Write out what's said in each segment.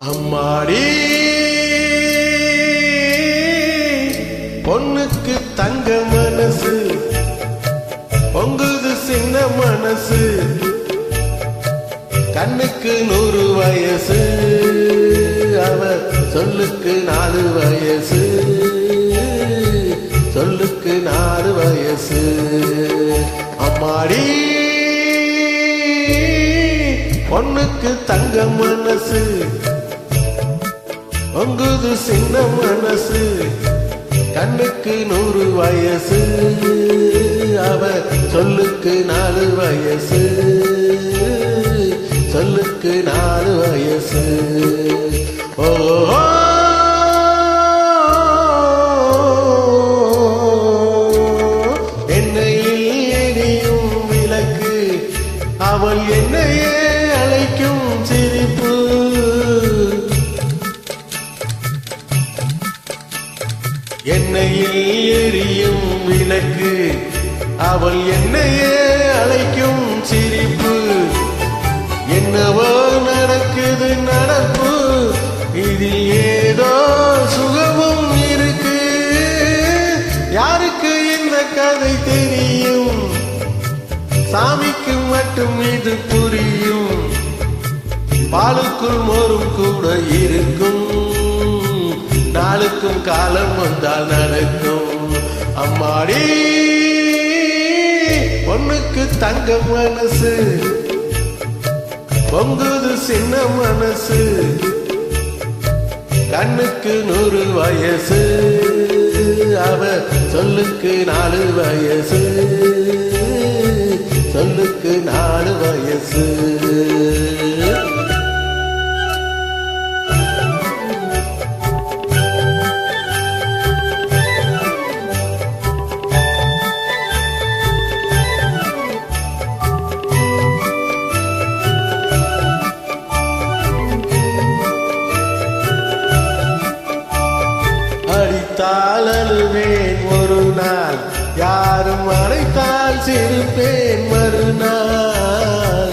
அம்மாடி பொண்ணுக்கு தங்க மனசு பொங்குது சின்ன மனசு கண்ணுக்கு நூறு வயசு அவ சொல்லுக்கு நாலு வயசு. பொண்ணுக்கு தங்க மனசு பொங்குது சின்ன மனசு கண்ணுக்கு நூறு வயசு அவ சொல்லுக்கு நாலு வயசு சொல்லுக்கு நாலு வயசு ஓ என்னையில் எரியும் விளக்கு அவள் என்னையே என்னையில் எரியும் விளக்கு. அவள் என்னையே அழைக்கும் சிரிப்பு. என்னவோ நடக்குது நடப்பு. இதில் ஏதோ சுகமும் இருக்கு. யாருக்கு இந்த கதை தெரியும்? சாமிக்கு மட்டும் இது புரியும். பாலுக்குள் மோரும் கூட இருக்கும். நாளுக்கும் காலம் வந்தால் நடக்கும். அம்மாடி பொண்ணுக்கு தங்க மனசு. பொங்குது சின்ன மனசு. கண்ணுக்கு நூறு வயசு. அவ சொல்லுக்கு நாலு வயசு. சொல்லுக்கு நாலு வயசு. அடித்தால் அழுவேன் ஒரு நாள். யாரும் அழைத்தால் சிரிப்பேன் மறுநாள்.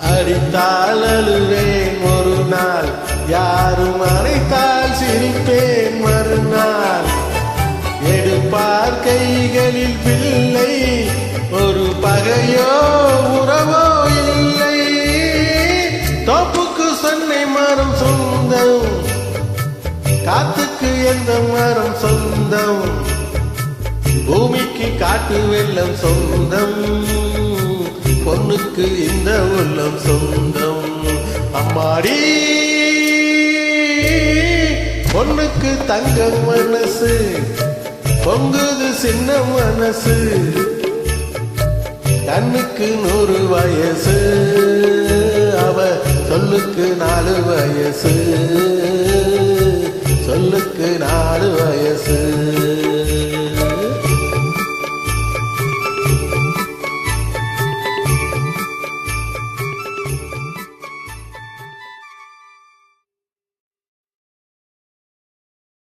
அடித்தால் அழுவேன் ஒரு நாள். யாரும் அழைத்தால் சிரிப்பேன் மறுநாள். எடுப்பார் கைகளில் பிள்ளை ஒரு பகையோ சொந்தம். காத்துக்கு எந்த மரம் சொந்தம்? பூமிக்கு காட்டு வெள்ளம் சொந்தம். பொண்ணுக்கு இந்த உள்ளம் சொந்தம். அம்மாடி பொண்ணுக்கு தங்க மனசு. பொங்குது சின்ன மனசு. கண்ணுக்கு நூறு வயசு. வயசு